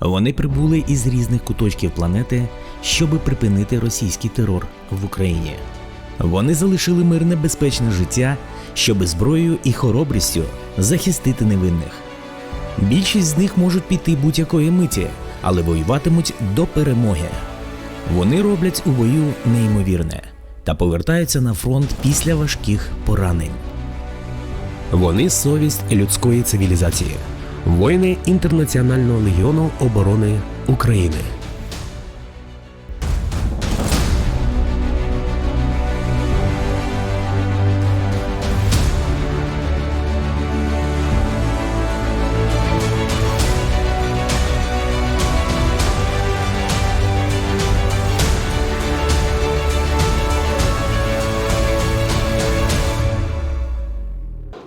Вони прибули із різних куточків планети, щоби припинити російський терор в Україні. Вони залишили мирне безпечне життя, щоби зброєю і хоробрістю захистити невинних. Більшість з них можуть піти будь-якої миті, але воюватимуть до перемоги. Вони роблять у бою неймовірне та повертаються на фронт після важких поранень. Вони совість людської цивілізації, воїни Інтернаціонального легіону оборони України.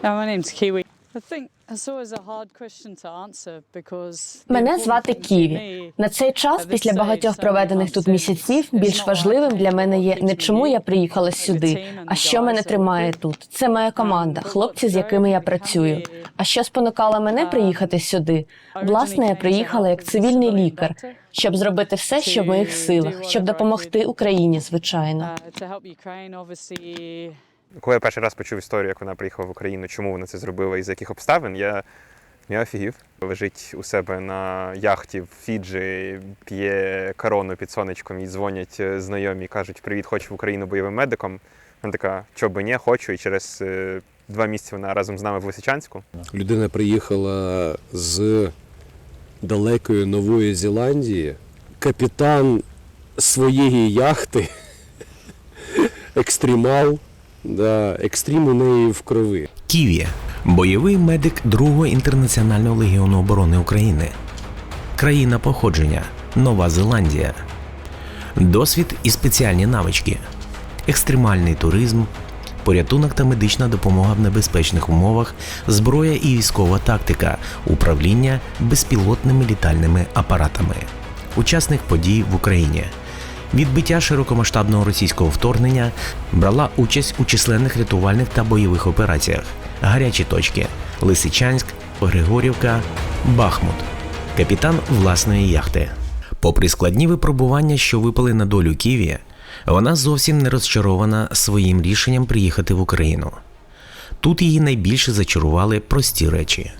My name's Kiwi. Мене звати Ківі. На цей час, після багатьох проведених тут місяців, більш важливим для мене є не чому я приїхала сюди, а що мене тримає тут. Це моя команда, хлопці, з якими я працюю. А що спонукало мене um, приїхати сюди? Власне, я приїхала як цивільний лікар, щоб зробити все, що в моїх силах, щоб допомогти Україні, звичайно. Коли я перший раз почув історію, як вона приїхала в Україну, чому вона це зробила і з яких обставин, я, я офігів. Лежить у себе на яхті в Фіджі, п'є корону під сонечком і дзвонять е, знайомі, кажуть, привіт, хочу в Україну бойовим медиком. Вона така, що би ні, хочу. І через е, два місяці вона разом з нами в Лисичанську. Людина приїхала з далекої Нової Зеландії, капітан своєї яхти, екстремал, да, екстрім у неї в крові. Ківі бойовий медик 2-го інтернаціонального легіону оборони України. Країна походження Нова Зеландія. Досвід і спеціальні навички. Екстремальний туризм, порятунок та медична допомога в небезпечних умовах, зброя і військова тактика, управління безпілотними літальними апаратами. Учасник подій в Україні. Відбиття широкомасштабного російського вторгнення брала участь у численних рятувальних та бойових операціях. Гарячі точки Лисичанськ, Григорівка, Бахмут. Капітан власної яхти. Попри складні випробування, що випали на долю Ківі, вона зовсім не розчарована своїм рішенням приїхати в Україну. Тут її найбільше зачарували прості речі.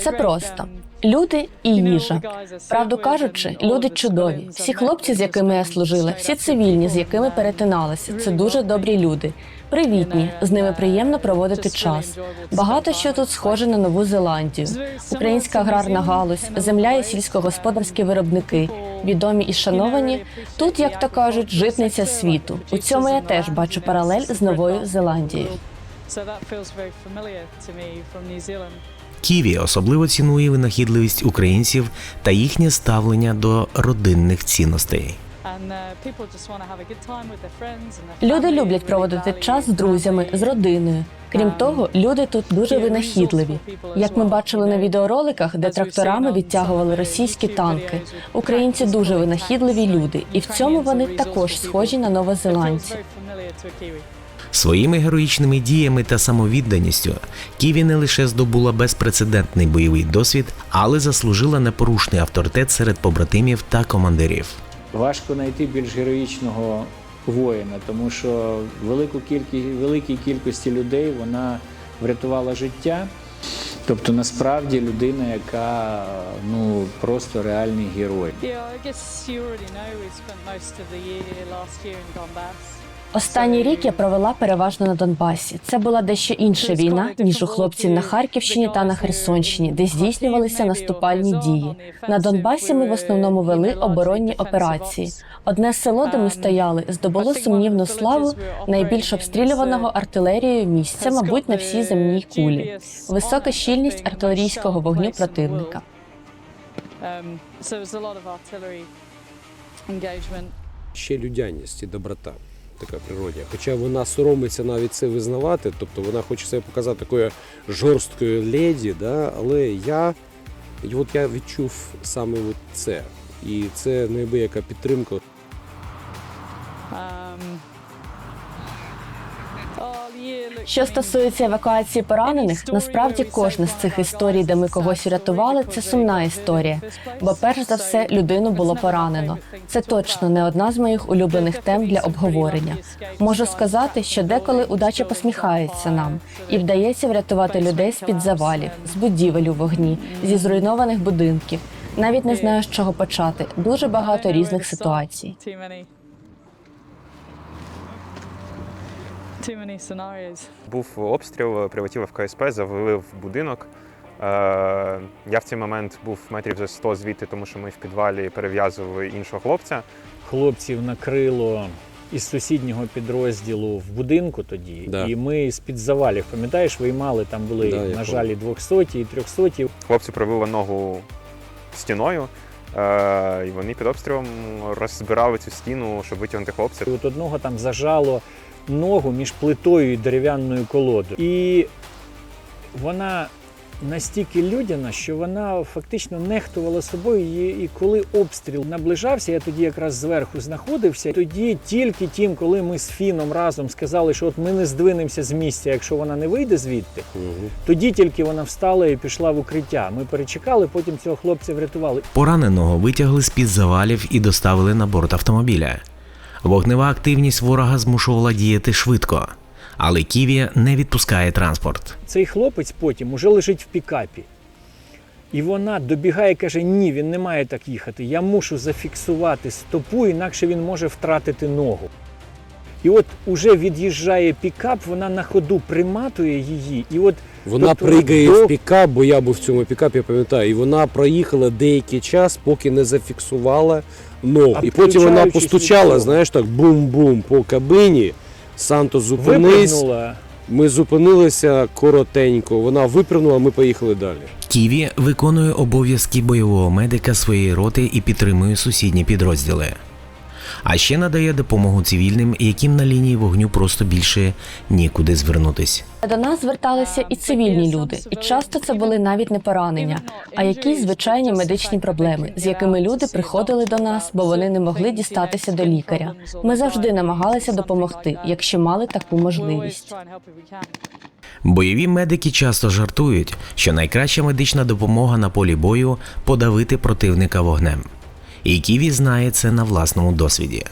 Це просто um, люди і їжа. Правду кажучи, люди чудові. Всі хлопці, з якими я служила, всі цивільні, з якими um, перетиналися. Це дуже добрі люди. Привітні, з ними uh, приємно проводити час. Багато що тут схоже на Нову Зеландію. Українська аграрна галузь, земля і сільськогосподарські Um, виробники, відомі і шановані. Тут, як то кажуть, житниця світу. У цьому я теж бачу паралель з Новою Зеландією. So that feels very familiar to me from New Zealand. Ківі особливо цінує винахідливість українців та їхнє ставлення до родинних цінностей. Uh, Люди люблять проводити час з друзями, з родиною. Крім Um, того, люди тут дуже винахідливі. Як ми бачили на відеороликах, де тракторами відтягували російські танки. Українці дуже винахідливі люди, і в цьому вони також схожі на новозеландців. Своїми героїчними діями та самовідданістю Ківі не лише здобула безпрецедентний бойовий досвід, але заслужила непорушний авторитет серед побратимів та командирів. Важко знайти більш героїчного воїна, тому що велику кількість великій кількості людей вона врятувала життя. Тобто, насправді людина, яка ну просто реальний герой. Yeah, I guess you already know we spent most of the year last year in Donbass. Останній рік я провела переважно на Донбасі. Це була дещо інша війна, ніж у хлопців на Харківщині та на Херсонщині, де здійснювалися наступальні дії. На Донбасі ми в основному вели оборонні операції. Одне село, де ми стояли, здобуло сумнівну славу найбільш обстрілюваного артилерією місця, мабуть, на всій земній кулі. Висока щільність артилерійського вогню противника. Engagement. Ще людяність і доброта. Така природня. Хоча вона соромиться навіть це визнавати, тобто вона хоче себе показати такою жорсткою леді, да? але я, от я відчув саме от це. І це неабияка підтримка. Oh, Що стосується евакуації поранених, насправді кожна з цих історій, де ми когось врятували, це сумна історія. Бо перш за все людину було поранено. Це точно не одна з моїх улюблених тем для обговорення. Можу сказати, що деколи удача посміхається нам і вдається врятувати людей з під завалів, з будівель у вогні, зі зруйнованих будинків. Навіть не знаю, з чого почати. Дуже багато різних ситуацій. Too many. Scenarios. Був обстріл, прилетіло в КСП, завели в будинок. Е, Я в цей момент був метрів за 100 звідти, тому що ми в підвалі перев'язували іншого хлопця. Хлопців накрило із сусіднього підрозділу в будинку тоді, Да. і ми з-під завалів, пам'ятаєш, виймали, там були, Да, на жаль, і 200 і 300 Хлопцю пробило ногу стіною, е, і вони під обстрілом розбирали цю стіну, щоб витягнути хлопця. І от одного там зажало ногу між плитою і дерев'яною колодою. І вона настільки людяна, що вона фактично нехтувала собою. І, і коли обстріл наближався, я тоді якраз зверху знаходився. Тоді тільки тім, коли ми з Фіном разом сказали, що от ми не здвинемося з місця, якщо вона не вийде звідти, Угу. тоді тільки вона встала і пішла в укриття. Ми перечекали, потім цього хлопця врятували. Пораненого витягли з під завалів і доставили на борт автомобіля. Вогнева активність ворога змушувала діяти швидко, але Ківі не відпускає транспорт. Цей хлопець потім уже лежить в пікапі. І вона добігає і каже: ні, він не має так їхати. Я мушу зафіксувати стопу, інакше він може втратити ногу. І от уже від'їжджає пікап, вона на ходу приматує її. І от Вона Тобто пригає до- в пікап, бо я був в цьому пікапі, я пам'ятаю, і вона проїхала деякий час, поки не зафіксувала ногу. І потім вона постучала, знаєш так, бум-бум по кабині. Санто зупинись. Ми зупинилися коротенько. Вона випрыгнула, ми поїхали далі. Ківі виконує обов'язки бойового медика своєї роти і підтримує сусідні підрозділи. А ще надає допомогу цивільним, яким на лінії вогню просто більше нікуди звернутись. До нас зверталися і цивільні люди, і часто це були навіть не поранення, а якісь звичайні медичні проблеми, з якими люди приходили до нас, бо вони не могли дістатися до лікаря. Ми завжди намагалися допомогти, якщо мали таку можливість. Бойові медики часто жартують, що найкраща медична допомога на полі бою подавити противника вогнем. І Ківі знає це на власному досвіді.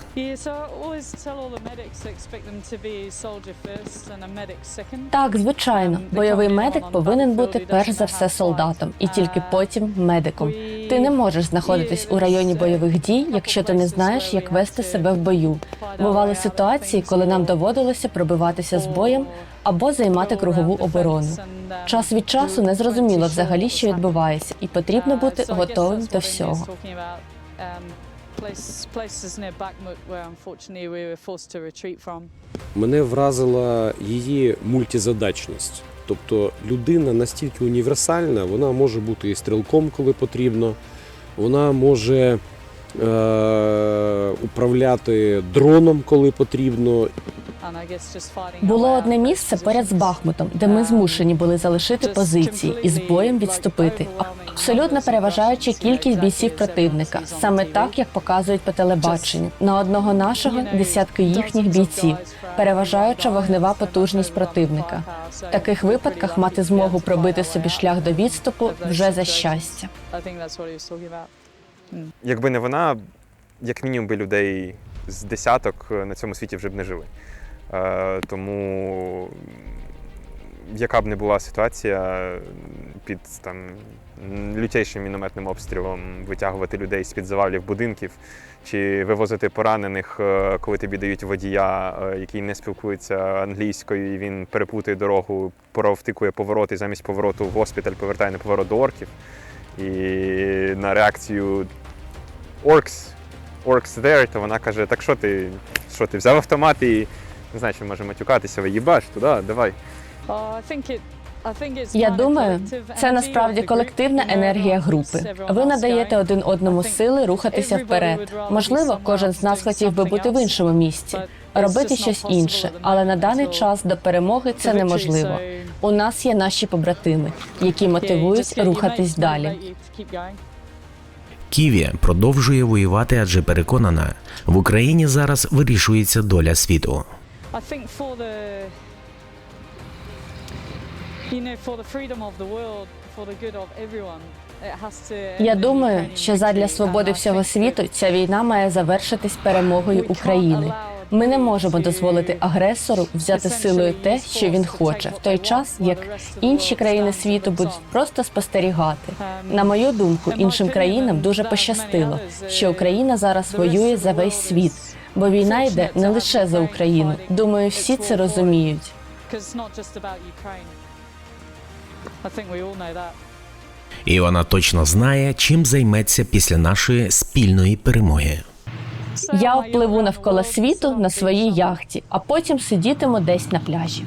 Так, звичайно, бойовий медик повинен бути перш за все солдатом і тільки потім медиком. Ти не можеш знаходитись у районі бойових дій, якщо ти не знаєш, як вести себе в бою. Бували ситуації, коли нам доводилося пробиватися з боєм або займати кругову оборону. Час від часу не зрозуміло взагалі, що відбувається, і потрібно бути готовим до всього. Places near Bakhmut where unfortunately we were forced to retreat from. Мене вразила її мультизадачність. Тобто людина настільки універсальна, вона може бути і стрілком, коли потрібно, вона може е- управляти дроном, коли потрібно. Було одне місце поряд з. Бахмутом, де ми змушені були залишити позиції і з боєм відступити. Абсолютно переважаюча кількість бійців противника, саме так як показують по телебаченню. На одного нашого десятки їхніх бійців, переважаюча вогнева потужність противника. В таких випадках мати змогу пробити собі шлях до відступу вже за щастя. Якби не вона, як мінімум би людей з десяток на цьому світі вже б не жили. Е, Тому яка б не була ситуація під там лютейшим мінометним обстрілом витягувати людей з-під завалів будинків чи вивозити поранених, е, коли тобі дають водія, е, який не спілкується англійською, і він перепутує дорогу, провтикує повороти, і замість повороту в госпіталь повертає на поворот до орків. І на реакцію Orcs, Orcs there, то вона каже: так що ти, що ти взяв автомат і не знаю, чи може матюкатися, ви їбаш туди, давай. It's Я думаю, це насправді колективна енергія групи. Ви надаєте один одному сили рухатися вперед. Можливо, кожен з нас хотів би бути в іншому місці, робити щось інше, але на даний час до перемоги це неможливо. У нас є наші побратими, які мотивують рухатись далі. Ківі продовжує воювати, адже переконана, в Україні зараз вирішується доля світу. Я думаю, що задля свободи всього світу ця війна має завершитись перемогою України. Ми не можемо дозволити агресору взяти силою те, що він хоче, в той час як інші країни світу будуть просто спостерігати. На мою думку, іншим країнам дуже пощастило, що Україна зараз воює за весь світ, бо війна йде не лише за Україну. Думаю, всі це розуміють. I think we all know that. І вона точно знає, чим займеться після нашої спільної перемоги. Я впливу навколо світу на своїй яхті, а потім сидітиму десь на пляжі.